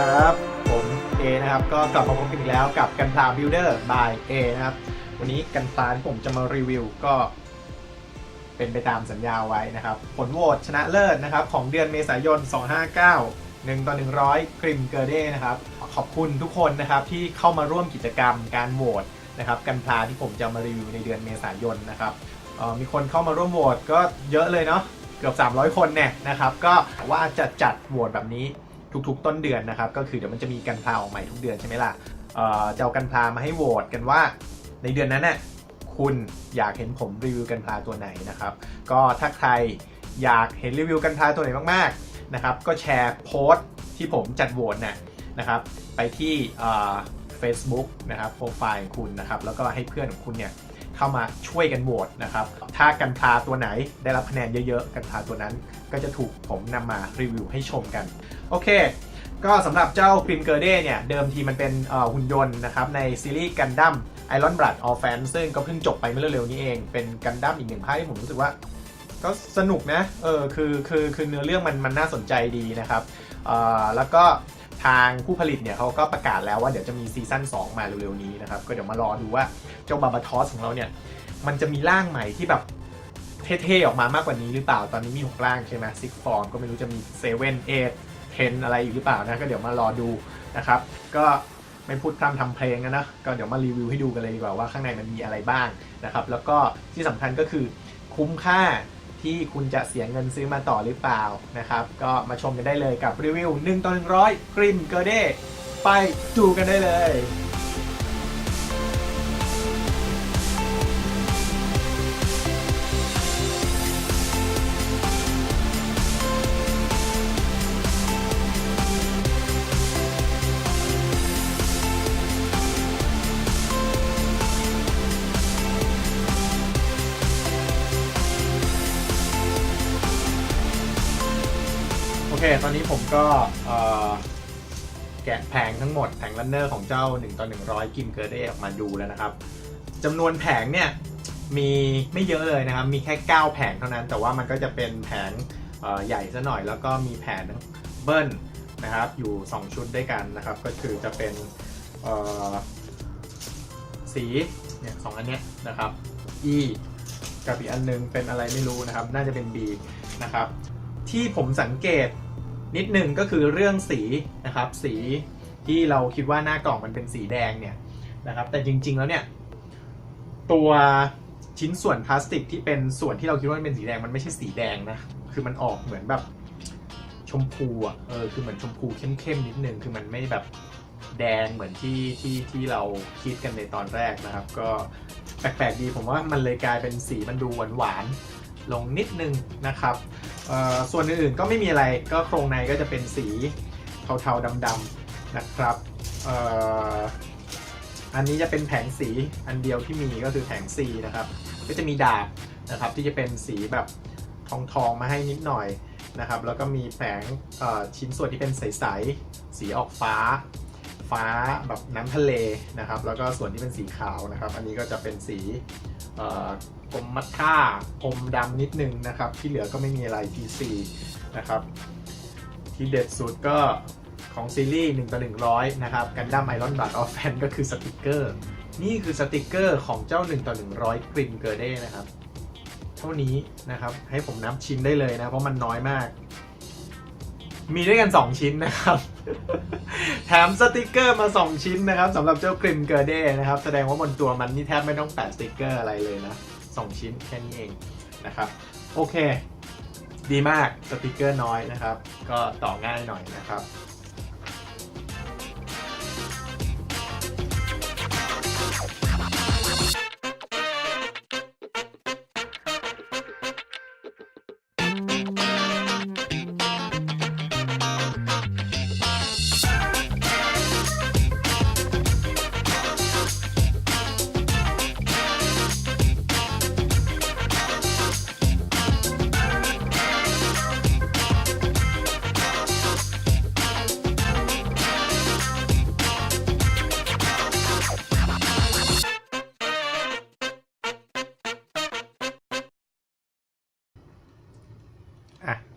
ครับ ผมเอนะครับก็กลับมาพบกันอีกแล้วกับกันพลา Builder by A นะครับ วันนี้กันพลาที่ผมจะมารีวิวก็ เป็นไปตามสัญญาไว้นะครับ ผลโหวตชนะเลิศนะครับ ของเดือนเมษายน 259 1ต่อ100กริมเกอร์เด้นะครับ ขอบคุณทุกคนนะครับที่เข้ามาร่วมกิจกรรมการโหวตนะครับกันพลาที่ผมจะมารีวิวในเดือนเมษายนนะครับออมีคนเข้ามาร่วมโหวตก็เยอะเลยเนาะเกือบ 300 คนเนี่ยนะครับ ก็ว่าจะจัดโหวตแบบนี้ ทุกๆ ต้นเดือนนะครับ ก็คือเดี๋ยวมันจะมีกันพลาออกใหม่ทุกเดือนใช่ไหมล่ะเอ่อจะเอากันพลามาให้โหวตกันว่า ในเดือนนั้นน่ะคุณอยากเห็นผมรีวิวกันพลาตัวไหนนะครับ ก็ถ้าใครอยากเห็นรีวิวกันพลาตัวไหนมากๆนะครับ ก็แชร์โพสต์ที่ผมจัดโหวตน่ะนะครับ ไปที่เอ่อ Facebook นะครับโปรไฟล์ของคุณนะครับ แล้วก็ให้เพื่อนของคุณเนี่ย เข้ามาช่วยกันโหวตนะครับ ถ้ากันพาตัวไหนได้รับคะแนนเยอะๆ กันพาตัวนั้นก็จะถูกผมนำมารีวิวให้ชมกัน โอเค ก็สำหรับเจ้ากริมเกอร์เด้เนี่ย เดิมทีมันเป็นหุ่นยนต์นะครับ ในซีรีส์กันดั้มไอรอนบลัดออฟแฟนซึ่งก็เพิ่งจบไปเมื่อเร็วๆนี้เอง เป็นกันดั้มอีกหนึ่งภาคที่ผมรู้สึกว่าก็สนุกนะ เออ คือ คือ คือเนื้อเรื่องมัน มันน่าสนใจดีนะครับ เอ่อ แล้วก็ ทางผู้ผลิตเนี่ยเขาก็ประกาศแล้วว่าเดี๋ยวจะมีซีซั่น2 มาเร็วๆนี้นะครับ ก็เดี๋ยวมารอดูว่าเจ้าบาบาทอสของเราเนี่ย มันจะมีร่างใหม่ที่แบบเท่ๆ ออกมามากกว่านี้หรือเปล่าตอนนี้มี6ร่างใช่ไหมซิกฟอร์มก็ไม่รู้จะมีเซเว่นเอทเทนอะไรอีกหรือเปล่านะ ก็เดี๋ยวมารอดูนะครับ ก็ไม่พูดพร่ำทำเพลงนะนะก็เดี๋ยวมารีวิวให้ดูกันเลยดีกว่าว่าข้างในมันมีอะไรบ้างนะครับ แล้วก็ที่สำคัญก็คือคุ้มค่า ที่คุณจะเสียเงินซื้อมาต่อหรือเปล่านะครับ ก็มาชมกันได้เลยกับรีวิว1ต่อ100กริมเกอร์เด้ไปดูกันได้เลย เค ตอนนี้ผมก็เอ่อแกะแผงทั้งหมดแผงรันเนอร์ของเจ้า 1 ต่อ 100 กิมเกิร์ดออกมาดูแล้วนะครับจำนวนแผงเนี่ยมีไม่เยอะเลยนะครับ มีแค่ 9 แผงเท่านั้น แต่ว่ามันก็จะเป็นแผงใหญ่ซะหน่อยแล้วก็มีแผงเบิ้ลนะครับ อยู่ 2 ชุดด้วยกันนะครับ ก็คือจะเป็นสีเนี่ยสองอันเนี้ยนะครับ E กับอีกอันนึงเป็นอะไรไม่รู้นะครับ น่าจะเป็น B นะครับ ที่ผมสังเกต นิดนึงก็คือเรื่องสีนะครับ สีที่เราคิดว่าหน้ากล่องมันเป็นสีแดงเนี่ยนะครับ แต่จริง ๆ แล้วเนี่ย ตัวชิ้นส่วนพลาสติกที่เป็นส่วนที่เราคิดว่ามันเป็นสีแดงมันไม่ใช่สีแดงนะ คือมันออกเหมือนแบบชมพูอะเออคือเหมือนชมพูเข้มๆนิดนึงคือมันไม่แบบแดงเหมือนที่ที่ที่เราคิดกันในตอนแรกนะครับ ก็แปลกๆดีผมว่ามันเลยกลายเป็นสีมันดูหวานๆลงนิดนึงนะครับ ส่วนอื่นๆก็ไม่มีอะไรก็โครงในก็จะเป็นสีเทาๆดำๆนะครับอันนี้จะเป็นแผงสีอันเดียวที่มีก็คือแผง C นะครับ ก็จะมีดาบนะครับที่จะเป็นสีแบบทองๆมาให้นิดหน่อยนะครับ แล้วก็มีแผงชิ้นส่วนที่เป็นใสๆสีออกฟ้า ฟ้าแบบน้ำทะเลนะครับ แล้วก็ส่วนที่เป็นสีขาวนะครับ อันนี้ก็จะเป็นสี เอ่อกรมมัทท่ากรมดำนิดนึงนะครับ ที่เหลือก็ไม่มีอะไร PC นะครับ ที่เด็ดสุดก็ของซีรีส์1ต่อ100 นะครับกันดั้มไอรอนบัตออฟแฟนก็คือสติกเกอร์ นี่คือสติกเกอร์ของเจ้า1ต่อ100 กริมเกอร์เด้นะครับ เท่านี้นะครับ ให้ผมนับชิ้นได้เลยนะ เพราะมันน้อยมาก มีด้วยกัน 2 ชิ้นนะครับ แถมสติกเกอร์มา 2 ชิ้นนะครับสำหรับเจ้ากริมเกอร์เด้นะครับ แสดงว่าบนตัวมันนี่แทบไม่ต้องแปะสติกเกอร์อะไรเลยนะ 2 ชิ้นแค่นี้เองนะครับ โอเค ดีมากสติกเกอร์น้อยนะครับ ก็ต่อง่ายหน่อยนะครับ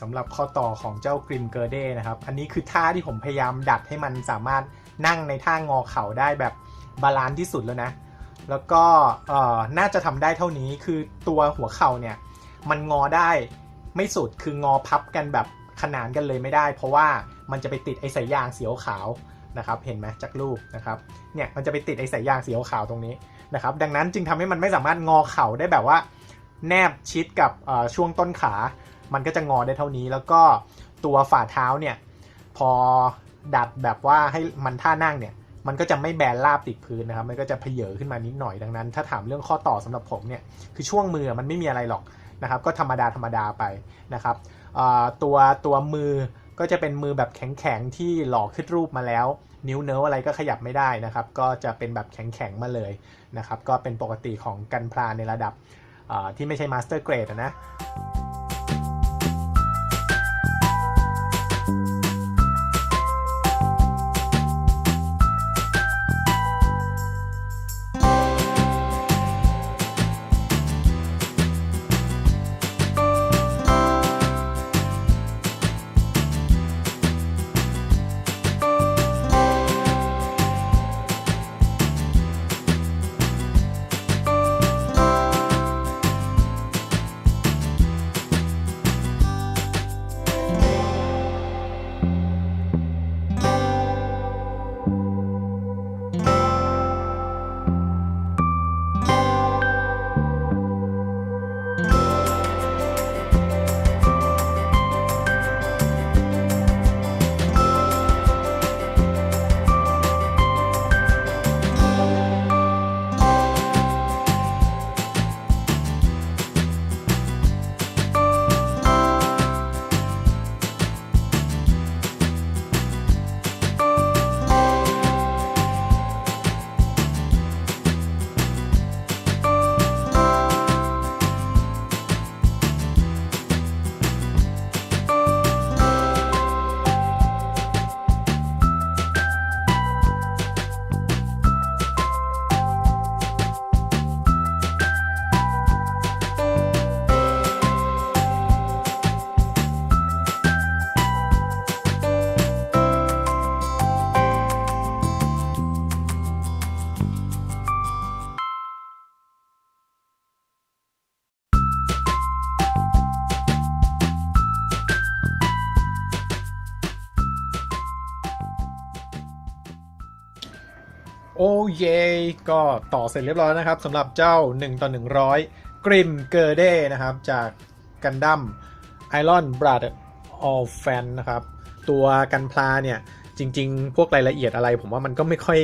สำหรับข้อต่อของเจ้ากริมเกอร์เด้นะครับ อันนี้คือท่าที่ผมพยายามดัดให้มันสามารถนั่งในท่างอเข่าได้แบบบาลานซ์ที่สุดแล้วนะ แล้วก็น่าจะทำได้เท่านี้คือตัวหัวเข่าเนี่ย มันงอได้ไม่สุดคืองอพับกันแบบขนานกันเลยไม่ได้ เพราะว่ามันจะไปติดไอ้สายยางสีขาวนะครับเห็นไหมจากรูปนะครับเนี่ยมันจะไปติดไอ้สายยางสีขาวตรงนี้นะครับดังนั้นจึงทำให้มันไม่สามารถงอเข่าได้แบบว่า แนบชิดกับช่วงต้นขา มันก็จะงอได้เท่านี้แล้วก็ตัวฝ่าเท้าเนี่ยพอดัดแบบว่าให้มันท่านั่งเนี่ยมันก็จะไม่แบนราบติดพื้นนะครับ มันก็จะเพเยอขึ้นมานิดหน่อยดังนั้น ถ้าถามเรื่องข้อต่อสำหรับผมเนี่ย คือช่วงมือมันไม่มีอะไรหรอกนะครับ ก็ธรรมดาธรรมดาไปนะครับตัวตัวมือก็จะเป็นมือแบบแข็งๆที่หล่อขึ้นรูปมาแล้ว นิ้วเนื้ออะไรก็ขยับไม่ได้นะครับ ก็จะเป็นแบบแข็งๆมาเลยนะครับ ก็เป็นปกติของกันพลาในระดับที่ไม่ใช่มาสเตอร์เกรดนะ โอ้เยก็ต่อเสร็จเรียบร้อยนะครับสำหรับเจ้า 1 ต่อ 100 กริมเกอร์เดนะครับ จากกันดั้มไอรอนบรัดออลแฟนนะครับ ตัวกันพลาเนี่ย จริง ๆ พวกรายละเอียดอะไร ผมว่ามันก็ไม่ค่อย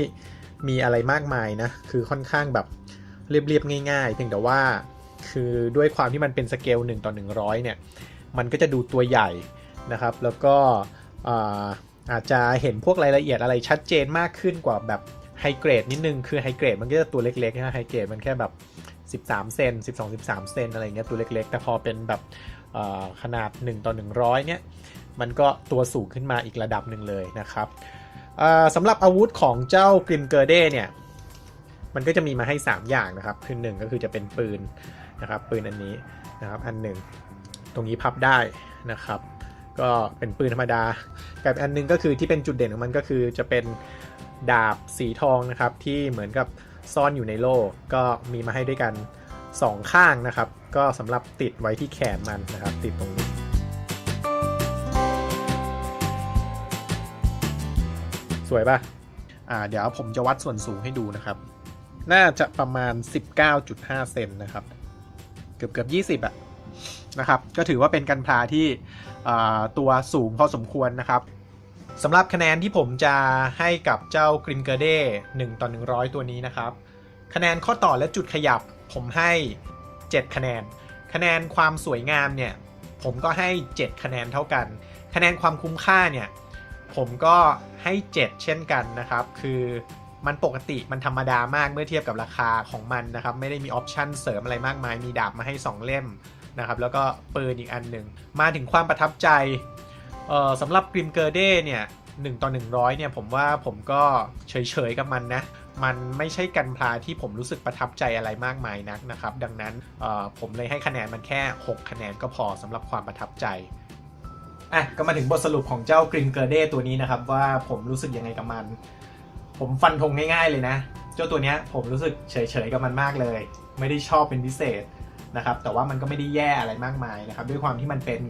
มีอะไรมากมายนะ คือค่อนข้างแบบเรียบๆง่าย ๆ เพียงแต่ว่าคือด้วยความที่มันเป็นสเกล1ต่อ 100 เนี่ย มันก็จะดูตัวใหญ่นะครับ แล้วก็อ่าอาจจะเห็นพวกรายละเอียดอะไรชัดเจนมากขึ้นกว่าแบบ ไฮเกรดนิดนึงคือไฮเกรดมันก็จะตัวเล็กๆนะไฮเกรดมันแค่แบบ13 เซน12 13 เซนอะไรเงี้ยตัวเล็กๆ แต่พอเป็นแบบขนาด 1 ต่อ 100 เนี่ย มันก็ตัวสูงขึ้นมาอีกระดับหนึ่งเลยนะครับสำหรับอาวุธของเจ้ากริมเกอร์เดเนี่ย มันก็จะมีมาให้ 3 อย่างนะครับ คือหนึ่งก็คือจะเป็นปืนนะครับ ปืนอันนี้นะครับ อันหนึ่งตรงนี้พับได้นะครับ ก็เป็นปืนธรรมดา กับอันหนึงก็คือที่เป็นจุดเด่นของมันก็คือจะเป็น ดาบสีทองนะครับที่เหมือนกับซ่อนอยู่ในโล่ก็มีมาให้ด้วยกัน 2 ข้างนะครับ ก็สำหรับติดไว้ที่แขนมันนะครับ ติดตรงนี้ สวยปะอ่าเดี๋ยวผมจะวัดส่วนสูงให้ดูนะครับ น่าจะประมาณ 19.5 เซนนะครับ เกือบเกือบ20อะนะครับ ก็ถือว่าเป็นกันพลาที่ตัวสูงพอสมควรนะครับ สำหรับคะแนนที่ผมจะให้กับเจ้ากรินเกอร์เด1ต่อ 100 ตัวนี้นะครับ คะแนนข้อต่อและจุดขยับผมให้ 7 คะแนน คะแนนความสวยงามเนี่ย ผมก็ให้ 7 คะแนนเท่ากัน คะแนนความคุ้มค่าเนี่ย ผมก็ให้ 7 เช่นกันนะครับ คือมันปกติมันธรรมดามากเมื่อเทียบกับราคาของมันนะครับ ไม่ได้มีออปชั่นเสริมอะไรมากมาย มีดาบมาให้ 2 เล่มนะครับ แล้วก็ปืนอีกอันหนึ่ง มาถึงความประทับใจ สำหรับกริมเกอร์เดเนี่ย1ต่อ100เนี่ยผมว่าผมก็เฉยๆกับมันนะ มันไม่ใช่กันพลาที่ผมรู้สึกประทับใจอะไรมากมายนักนะครับ ดังนั้นผมเลยให้คะแนนมันแค่ 6 คะแนนก็พอสำหรับความประทับใจอะก็มาถึงบทสรุปของเจ้ากริมเกอร์เดตัวนี้นะครับ ว่าผมรู้สึกยังไงกับมัน ผมฟันธงง่ายๆเลยนะ เจ้าตัวเนี้ยผมรู้สึกเฉยๆกับมันมากเลย ไม่ได้ชอบเป็นพิเศษนะครับแต่ว่ามันก็ไม่ได้แย่อะไรมากมายนะครับด้วยความที่มันเป็น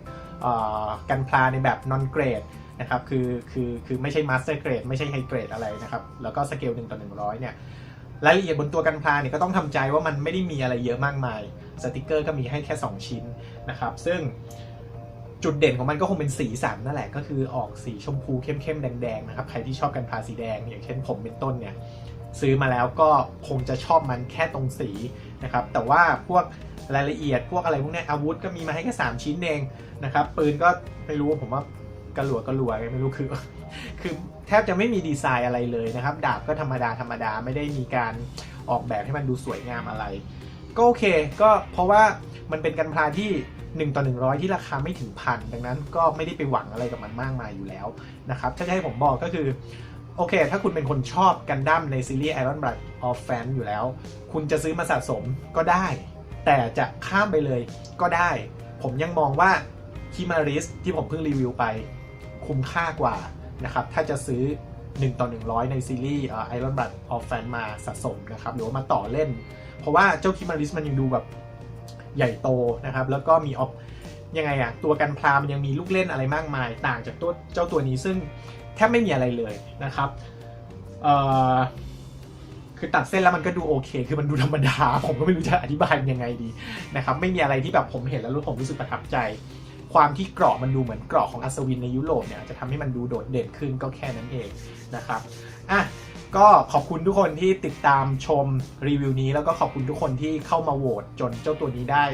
กันพลาในแบบ non grade นะครับคือคือคือไม่ใช่ master grade ไม่ใช่ high grade อะไรนะครับแล้วก็สเกล1ต่อ100เนี่ยรายละเอียดบนตัวกันพลาเนี่ยก็ต้องทำใจว่ามันไม่ได้มีอะไรเยอะมากมายสติกเกอร์ก็มีให้แค่ 2 ชิ้นนะครับซึ่งจุดเด่นของมันก็คงเป็นสีสันนั่นแหละก็คือออกสีชมพูเข้มๆแดงๆนะครับใครที่ชอบกันพลาสีแดงอย่างเช่นผมเป็นต้นเนี่ยซื้อมาแล้วก็คงจะชอบมันแค่ตรงสีนะครับแต่ว่าพวก รายละเอียดพวกอะไรพวกนี้อาวุธก็มีมาให้แค่3ชิ้นเองนะครับปืนก็ไม่รู้ผมว่ากระหลวกระหลวไม่รู้คือ คือแทบจะไม่มีดีไซน์อะไรเลยนะครับ ดาบก็ธรรมดาธรรมดาไม่ได้มีการออกแบบให้มันดูสวยงามอะไร ก็โอเคก็เพราะว่ามันเป็นกันพลาที่1ต่อ100 ที่ราคาไม่ถึงพันดังนั้นก็ไม่ได้ไปหวังอะไรกับมันมากมายอยู่แล้วนะครับถ้าจะให้ผมบอกก็คือโอเค ถ้าคุณเป็นคนชอบกันดั้มในซีรีส์ Iron Blood of Fan อยู่แล้ว คุณจะซื้อมาสะสมก็ได้ แต่จะข้ามไปเลยก็ได้ ผมยังมองว่าคิมาริสที่ผมเพิ่งรีวิวไป คุ้มค่ากว่านะครับ ถ้าจะซื้อ 1 ต่อ 100 ในซีรีส์เอ่อ Iron Blood of Fan มาสะสมนะครับ หรือว่ามาต่อเล่น เพราะว่าเจ้าคิมาริสมันยังดูแบบใหญ่โตนะครับ แล้วก็มีออฟยังไงอะตัวกันพลามันยังมีลูกเล่นอะไรมากมาย ต่างจากตัวเจ้าตัวนี้ซึ่งแทบไม่มีอะไรเลยนะครับเอ่อ คือตัดเส้นแล้วมันก็ดูโอเค คือมันดูธรรมดา ผมก็ไม่รู้จะอธิบายยังไงดีนะครับ ไม่มีอะไรที่แบบผมเห็นแล้วรู้ผมรู้สึกประทับใจ ความที่เกราะมันดูเหมือนเกราะของอัศวินในยุโรปเนี่ยจะทำให้มันดูโดดเด่นขึ้นก็แค่นั้นเองนะครับ อะก็ขอบคุณทุกคนที่ติดตามชมรีวิวนี้ แล้วก็ขอบคุณทุกคนที่เข้ามาโหวตจนเจ้าตัวนี้ได้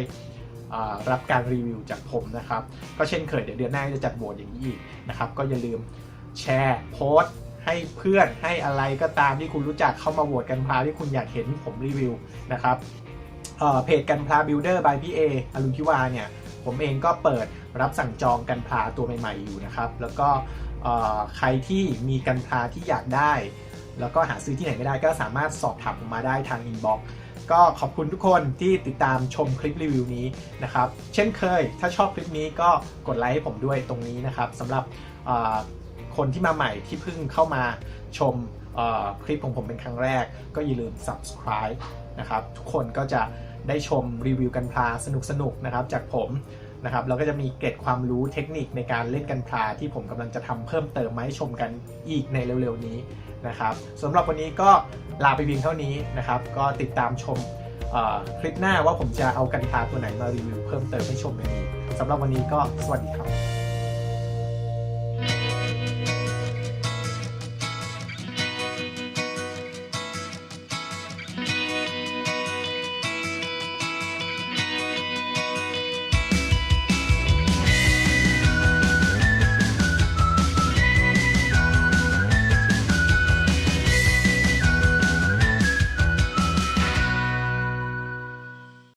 อ่ารับการรีวิวจากผมนะครับ ก็เช่นเคยเดี๋ยวเดือนหน้าจะจัดโหวตอย่างนี้อีกนะครับ ก็อย่าลืมแชร์โพสต์ ให้เพื่อนให้อะไรก็ตามที่คุณรู้จักเข้ามาโหวตกันพาที่คุณอยากเห็นผมรีวิวนะครับเเพจกันพาบิลดเดอร์ by พี่เออรุณพิวาเนี่ยผมเองก็เปิดรับสั่งจองกันพาตัวใหม่ๆอยู่นะครับ แล้วก็ใครที่มีกันพาที่อยากได้ แล้วก็หาซื้อที่ไหนไม่ได้ก็สามารถสอบถามผมมาได้ทางอินบ็อกซ์ก็ขอบคุณทุกคนที่ติดตามชมคลิปรีวิวนี้นะครับ เช่นเคย ถ้าชอบคลิปนี้ก็กดไลค์ให้ผมด้วยตรงนี้นะครับสำหรับ คนที่มาใหม่ที่เพิ่งเข้ามาชมคลิปของผมเป็นครั้งแรก ก็อย่าลืม subscribe นะครับ ทุกคนก็จะได้ชมรีวิวกันพลาสนุกๆนะครับ จากผมนะครับแล้วก็จะมีเกร็ดความรู้เทคนิคในการเล่นกันพลาที่ผมกำลังจะทำเพิ่มเติมมาให้ชมกันอีกในเร็วๆนี้นะครับสำหรับวันนี้ก็ลาไปเพียงเท่านี้นะครับ ก็ติดตามชมคลิปหน้าว่าผมจะเอากันพลาตัวไหนมารีวิวเพิ่มเติมให้ชมกันอีกสำหรับวันนี้ก็สวัสดีครับ